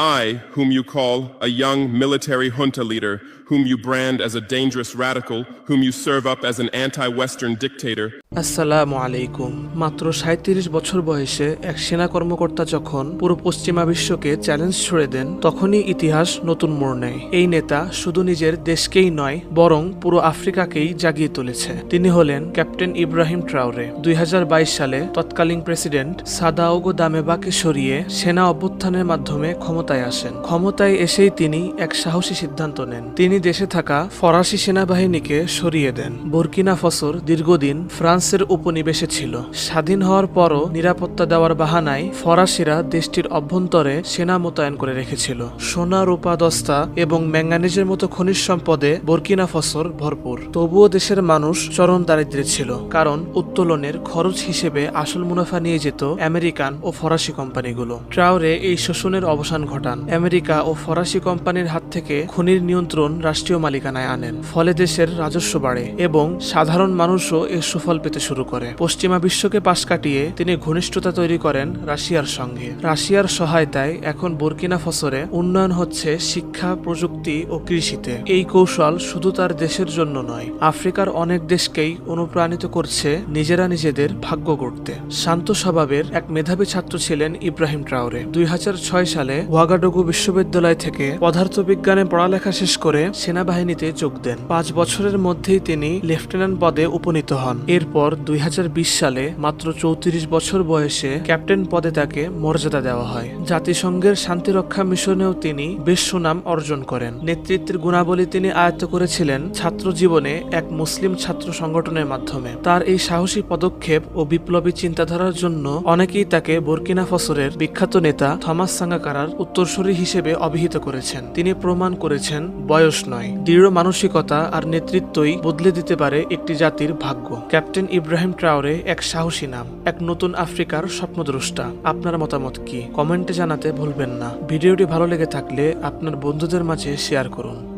I, whom you call a young military junta leader, whom you brand as a dangerous radical, whom you serve up as an anti Western dictator, আসসালামু আলাইকুম। মাত্র সাঁত্রিশ বছর বয়সে এক সেনা কর্মকর্তা যখন পুরো পশ্চিমা বিশ্বকে চ্যালেঞ্জ ছুড়ে দেন তখনই ইতিহাস নতুন মোড় নেয়। এই নেতা শুধু নিজের দেশকেই নয় বরং পুরো আফ্রিকাকেই জাগিয়ে তুলেছে। তিনি হলেন ক্যাপ্টেন ইব্রাহিম ট্রাউরে। দুই হাজার বাইশ সালে তৎকালীন প্রেসিডেন্ট সাদাওগো দামেবাকে সরিয়ে সেনা অভ্যুত্থানের মাধ্যমে ক্ষমতায় আসেন। ক্ষমতায় এসেই তিনি এক সাহসী সিদ্ধান্ত নেন। তিনি দেশে থাকা ফরাসি সেনাবাহিনীকে সরিয়ে দেন। বুরকিনা ফসর দীর্ঘদিন ফ্রান্সের উপনিবেশে ছিল। স্বাধীন হওয়ার পরও নিরাপত্তা দেওয়ার বাহানায় ফরাসিরা দেশটির অভ্যন্তরে সেনা মোতায়েন করে রেখেছিল। সোনা, রূপা, দস্তা এবং ম্যাঙ্গানিজের মতো খনিজ সম্পদে বুরকিনা ফসর ভরপুর। তবুও দেশের মানুষ চরম দারিদ্র্যে ছিল, কারণ উত্তোলনের খরচ হিসেবে আসল মুনাফা নিয়ে যেত আমেরিকান ও ফরাসি কোম্পানিগুলো। ট্রাউরে এই শোষণের অবসান ঘটান। আমেরিকা ও ফরাসি কোম্পানির হাত থেকে খনির নিয়ন্ত্রণ রাষ্ট্রীয় মালিকানায় আনেন। ফলে দেশের রাজস্ব বাড়ে এবং সাধারণ মানুষও এর সুফল পেতে শুরু করে। পশ্চিমা বিশ্বকে পাশ কাটিয়ে তিনি ঘনিষ্ঠতা তৈরি করেন রাশিয়ার সঙ্গে। রাশিয়ার সহায়তায় এখন বুরকিনা ফসরে উন্নয়ন হচ্ছে শিক্ষা, প্রযুক্তি ও কৃষিতে। এই কৌশল শুধু তার দেশের জন্য নয়, আফ্রিকার অনেক দেশকেই অনুপ্রাণিত করছে নিজেরা নিজেদের ভাগ্য গড়তে। শান্ত স্বভাবের এক মেধাবী ছাত্র ছিলেন ইব্রাহিম ট্রাউরে দুই হাজার ছয় সালে ওয়াগাডোগু বিশ্ববিদ্যালয় থেকে পদার্থবিজ্ঞানে পড়ালেখা শেষ করে সেনাবাহিনীতে যোগ দেন। পাঁচ বছরের মধ্যেই তিনি লেফটেন্যান্ট পদে উপনীত হন। এরপর দুই সালে মাত্র চৌত্রিশ বছর বয়সে ক্যাপ্টেন পদে তাকে মর্যাদা দেওয়া হয়। জাতিসংঘের শান্তিরক্ষা মিশনেও তিনি বেশ সুনাম অর্জন করেন। নেতৃত্বের গুণাবলী তিনি আয়ত্ত করেছিলেন ছাত্র জীবনে এক মুসলিম ছাত্র সংগঠনের মাধ্যমে। তার এই সাহসী পদক্ষেপ ও বিপ্লবী চিন্তাধারার জন্য অনেকেই তাকে বর্কিনা ফসরের বিখ্যাত নেতা থমাস সাঙ্গাকারার উত্তরসূরি হিসেবে অভিহিত করেছেন। তিনি প্রমাণ করেছেন, বয়স নয়। দৃঢ় মানসিকতা আর নেতৃত্বই বদলে দিতে পারে একটি জাতির ভাগ্য। ক্যাপ্টেন ইব্রাহিম ট্রাওরে এক সাহসী নাম, এক নতুন আফ্রিকার স্বপ্নদ্রষ্টা। আপনার মতামত কি? কমেন্টে জানাতে ভুলবেন না। ভিডিওটি ভালো লেগে থাকলে আপনার বন্ধুদের মাঝে শেয়ার করুন।